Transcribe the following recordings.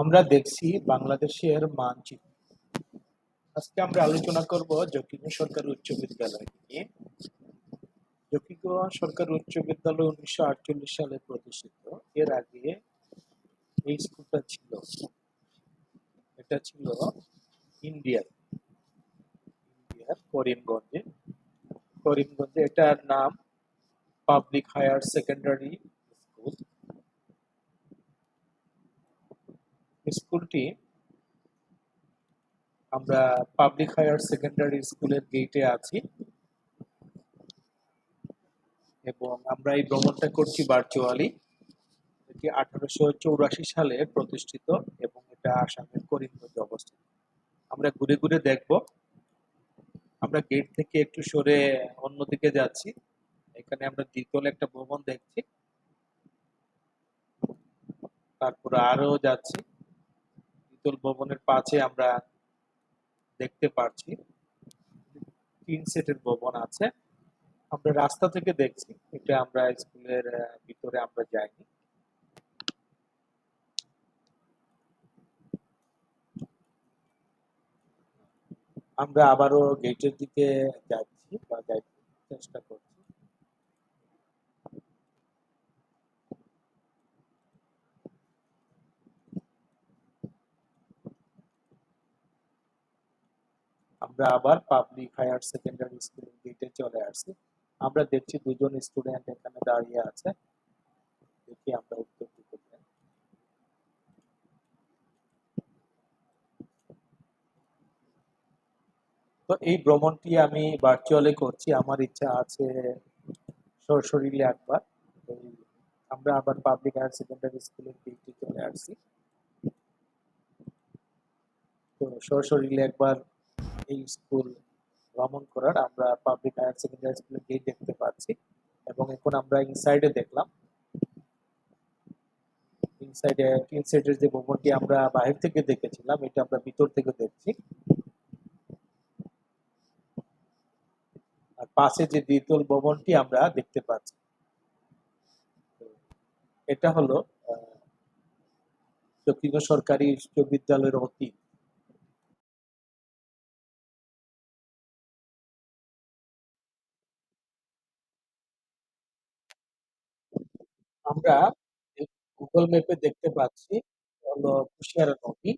আমরা দেখছি বাংলাদেশের মানচিত্র। আজকে আমরা আলোচনা করব জকিগঞ্জ সরকারি উচ্চ বিদ্যালয় নিয়ে। জকিগঞ্জ সরকারি উচ্চ বিদ্যালয় উনিশশো আটচল্লিশ সালে প্রতিষ্ঠিত। এর আগে এই স্কুলটা ছিল, এটা ছিল ইন্ডিয়ার ইন্ডিয়ার করিমগঞ্জে। করিমগঞ্জে এটার নাম পাবলিক হায়ার সেকেন্ডারি স্কুল স্কুলটি আমরা পাবলিক হায়ার সেকেন্ডারি স্কুলের গেটে আছি। এবং আমরা এই ভ্রমণটা করছি ভার্চুয়ালি এটি আঠারোশো চৌরাশি সালে প্রতিষ্ঠিত এবং এটা আসামের করিমগঞ্জে অবস্থিত। আমরা ঘুরে ঘুরে দেখব। আমরা গেট থেকে একটু সরে অন্যদিকে যাচ্ছি। এখানে আমরা দ্বিতল একটা ভবন দেখছি। তারপরে আরও যাচ্ছি। দ্বিতল ভবনের পাশে আমরা দেখতে পাচ্ছি তিন সেটের ভবন আছে। আমরা রাস্তা থেকে দেখছি এটা আমরা স্কুলের ভিতরে আমরা যাইনি। আমরা আবারও গেটের দিকে যাচ্ছি বা যাইতে চেষ্টা করছি। আমরা আবার পাবলিক হায়ার সেকেন্ডারি স্কুলের গেটে চলে আসছি আমরা দেখছি দুজন স্টুডেন্ট এখানে দাঁড়িয়ে আছে। দেখি আমরা উত্তর দিতে পারি। তো এই ভ্রমণটি আমি ভার্চুয়ালি করছি। আমার ইচ্ছা আছে সরসরিলে একবার। আমরা আবার পাবলিক হায়ার সেকেন্ডারি স্কুলের গেটে চলে আসছি তো সরসরিলে একবার এই স্কুল ভ্রমণ করার আমরা পাবলিক হায়ার সেকেন্ডারি স্কুলের গেট দেখতে পাচ্ছি এবং এখন আমরা ইনসাইডে দেখলাম। ইনসাইডে ইনসাইডের যে ভবনটি আমরা বাহির থেকে দেখেছিলাম, এটা আমরা ভিতর থেকে দেখছি। আর পাশে যে দ্বিতল ভবনটি আমরা দেখতে পাচ্ছি। এটা হলো দক্ষিণ সরকারি উচ্চ বিদ্যালয়ের অতীত। আমরা গুগল ম্যাপে দেখতে পাচ্ছি, হলো কুশিয়ারা নদী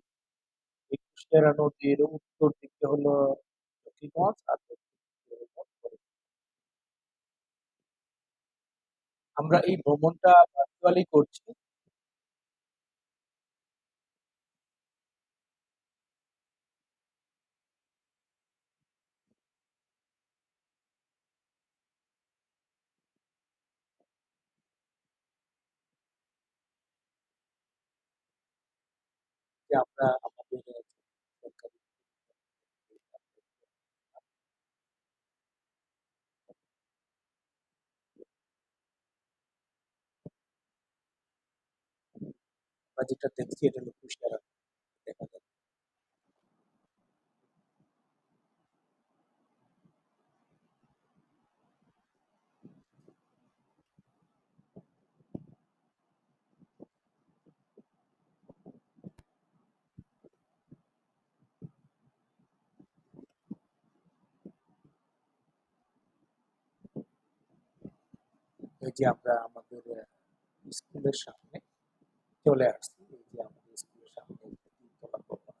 এই কুশিয়ারা নদীর উত্তর দিকে হলো আর। আমরা এই ভ্রমণটা ভার্চুয়ালি করছি যে আমরা আমাদের যেটা দেখছি এটা লক্ষ্য কুশিয়ারা এই যে আমরা আমাদের স্কুলের সামনে চলে আসছি, এই যে আমাদের স্কুলের সামনে তিনতলা ভবন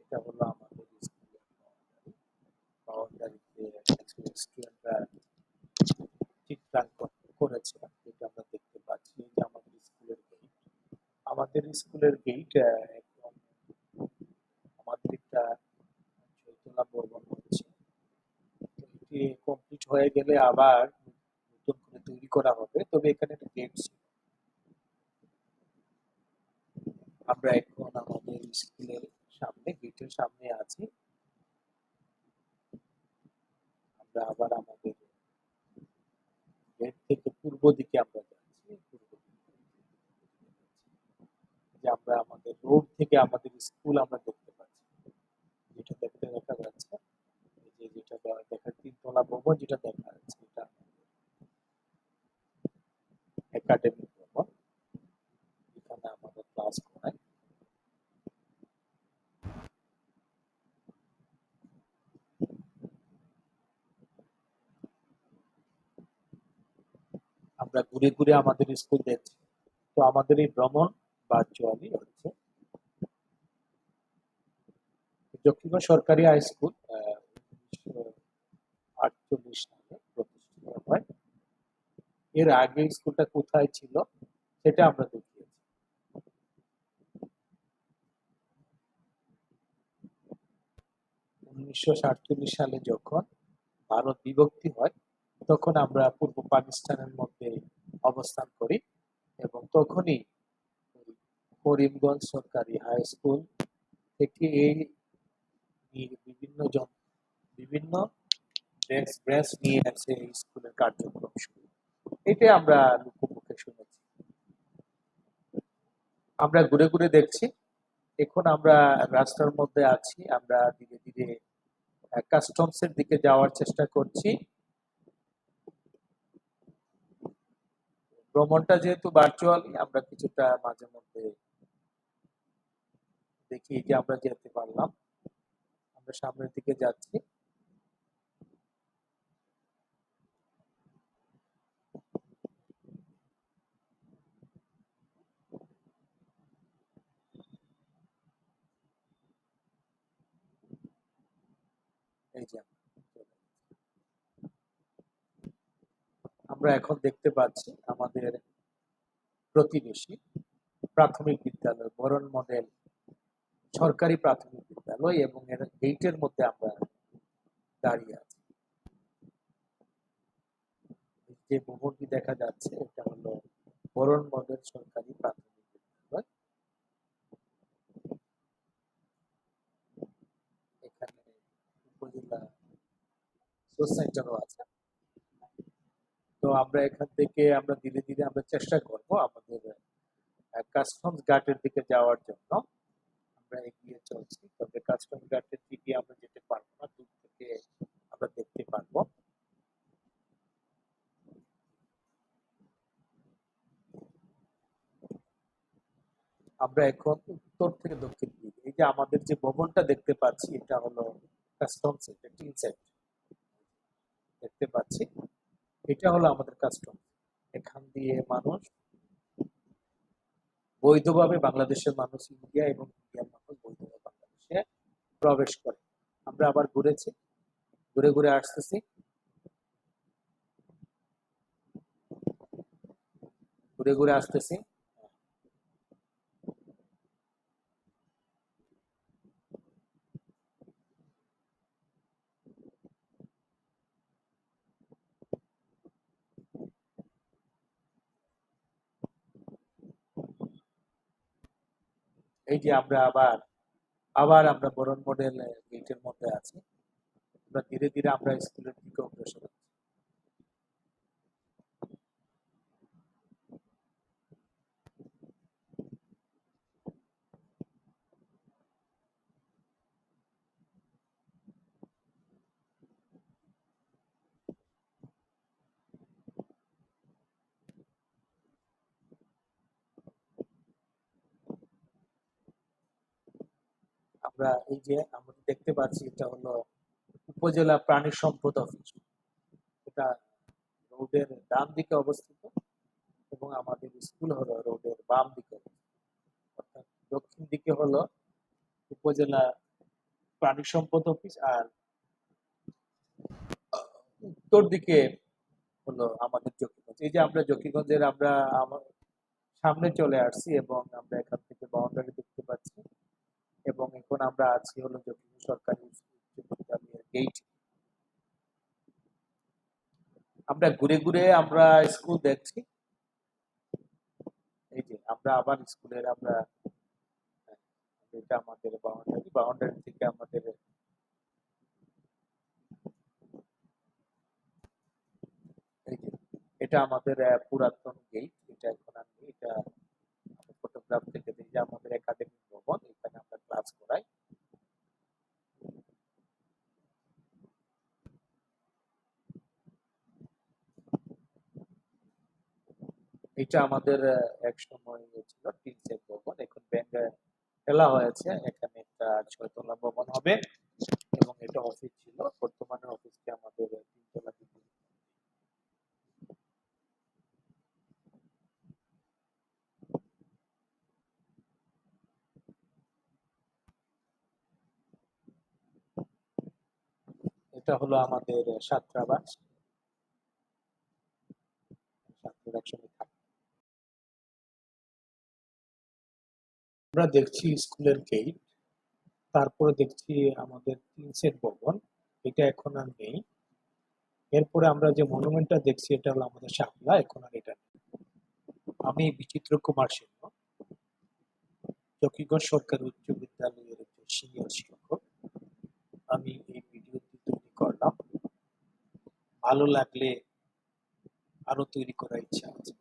এটা হলো আমাদের স্কুলের বাউন্ডারিতে স্টুডেন্টরা চিত্রাঙ্কন করেছে। যেটা আমরা দেখতে পাচ্ছি যে আমাদের স্কুলের গেট আমাদের স্কুলের গেট একদম আমাদের একটা ছয়তলা ভবন হচ্ছে। এটি কমপ্লিট হয়ে গেলে আবার করে হবে, তবে এখানে একটা গেট ছিল। আমরা এখন আমাদের স্কুলের সামনে গেটের সামনে আছি। আমরা আবার আমাদের গেট থেকে পূর্ব দিকে আমরা যাচ্ছি যে আমরা আমাদের রোড থেকে আমাদের স্কুল আমরা দেখতে পাচ্ছি। যেটা দেখতে দেখা যাচ্ছে যে যেটা দেখার তিনতলা ভবন, যেটা দেখা যাচ্ছে। একাডেমি এখানে আমাদের ক্লাস আমরা ঘুরে ঘুরে আমাদের স্কুল দেখছি। তো আমাদের এই ভ্রমণ ভার্চুয়ালি হচ্ছে। দক্ষিণ সরকারি হাই স্কুল আটচল্লিশ এর আগে স্কুলটা কোথায় ছিল সেটা আমরা দেখিয়েছি। উনিশশো সাতচল্লিশ সালে যখন ভারত বিভক্তি হয়, তখন আমরা পূর্ব পাকিস্তানের মধ্যে অবস্থান করি এবং তখনই করিমগঞ্জ সরকারি হাই স্কুল থেকে এই বিভিন্ন জন, বিভিন্ন ব্রাঞ্চ ব্রাঞ্চ নিয়ে আছে এই স্কুলের কার্যক্রম শুরু। এটাই আমরা লোকমুখে শুনেছি। আমরা ঘুরে ঘুরে দেখছি। এখন আমরা রাস্তার মধ্যে আছি। আমরা ধীরে ধীরে কাস্টমস এর দিকে যাওয়ার চেষ্টা করছি। ভ্রমণটা যেহেতু ভার্চুয়ালি আমরা কিছুটা মাঝে মধ্যে দেখি যে আমরা যেতে পারলাম। আমরা সামনের দিকে যাচ্ছি। যে আমরা এখন দেখতে পাচ্ছি আমাদের প্রতিবেশী প্রাথমিক বিদ্যালয়, বরণ মডেল, সরকারি প্রাথমিক বিদ্যালয় এবং এর গেটের মধ্যে আমরা দাঁড়িয়ে আছি। যে ভবনটি দেখা যাচ্ছে, এটা হলো বরণ মডেল সরকারি প্রাথমিক বিদ্যালয় এখানে উপজেলা সেন্টারও আছে। তো আমরা এখান থেকে আমরা ধীরে ধীরে আমরা চেষ্টা করব আমাদের কাস্টমস গার্ডের দিকে যাওয়ার জন্য। আমরা এগিয়ে চলছি। তবে কাস্টমস গার্ডের দিকে আমরা যেতে পারব না, দূর থেকে আমরা দেখতে পারব। আমরা এখন উত্তর থেকে দক্ষিণ দিক। এই যে আমাদের যে ভবনটা দেখতে পাচ্ছি, এটা হলো কাস্টমস এটা টিন সেট দেখতে পাচ্ছি। এটা হলো আমাদের কাস্টম এখান দিয়ে মানুষ বৈধভাবে বাংলাদেশের মানুষ ইন্ডিয়া এবং ইন্ডিয়ার মানুষ বৈধভাবে বাংলাদেশে প্রবেশ করে। আমরা আবার ঘুরেছি। ঘুরে ঘুরে আসতেছি। ঘুরে ঘুরে আসতেছি। এই যে আমরা আবার আবার আমরা বরণ মডেল গেটের মধ্যে আছি। আমরা ধীরে ধীরে আমরা স্কুলের দিকে অগ্রসর আমরা এই যে আমরা দেখতে পাচ্ছি এটা হলো উপজেলা প্রাণী সম্পদ অফিস এটা রোডের ডান দিকে অবস্থিত এবং আমাদের স্কুল হলো রোডের বাম দিকে। অর্থাৎ দক্ষিণ দিকে হলো উপজেলা প্রাণী সম্পদ অফিস আর উত্তর দিকে হলো আমাদের জকিগঞ্জ। এই যে আমরা জকিগঞ্জের আমরা সামনে চলে আসছি এবং আমরা এখান থেকে বাউন্ডারি দেখতে পাচ্ছি এবং এখন আমরা আছি হলো জকিগঞ্জ সরকারি উচ্চ বিদ্যালয়ের গেট আমরা ঘুরে ঘুরে আমরা স্কুল দেখছি। এই যে আমরা আবার স্কুলের আমরা হ্যাঁ, এটা আমাদের বাউন্ডারি। বাউন্ডারি থেকে আমাদের যে এটা আমাদের পুরাতন গেট এটা এখন আমি এটা ফটোগ্রাফ থেকে যে আমাদের একাডেমিক এটা আমাদের এক সময় ছিল প্রিন্সেপ ভবন এখন ব্যাংকে খেলা হয়েছে। এখানে একটা ছয়তলা ভবন হবে এবং এটা অফিস ছিল। বর্তমানে অফিসটি আমাদের তিনতলা এটা হলো আমাদের সাতরাবাস। সাতরাবাস আমরা দেখছি স্কুলের গেট তারপরে দেখছি আমাদের তিন সেট ভবন, এটা এখন আর নেই। এরপরে আমরা যে মনুমেন্টটা দেখছি, এটা হলো আমাদের শাপলা, এখন আর এটা নেই। আমি বিচিত্র কুমার সিংহ, চকিগড় সরকারি উচ্চ বিদ্যালয়ের একজন সিনিয়র শিক্ষক। আমি এই ভিডিওটি তৈরি করলাম। ভালো লাগলে আরও তৈরি করার ইচ্ছা আছে।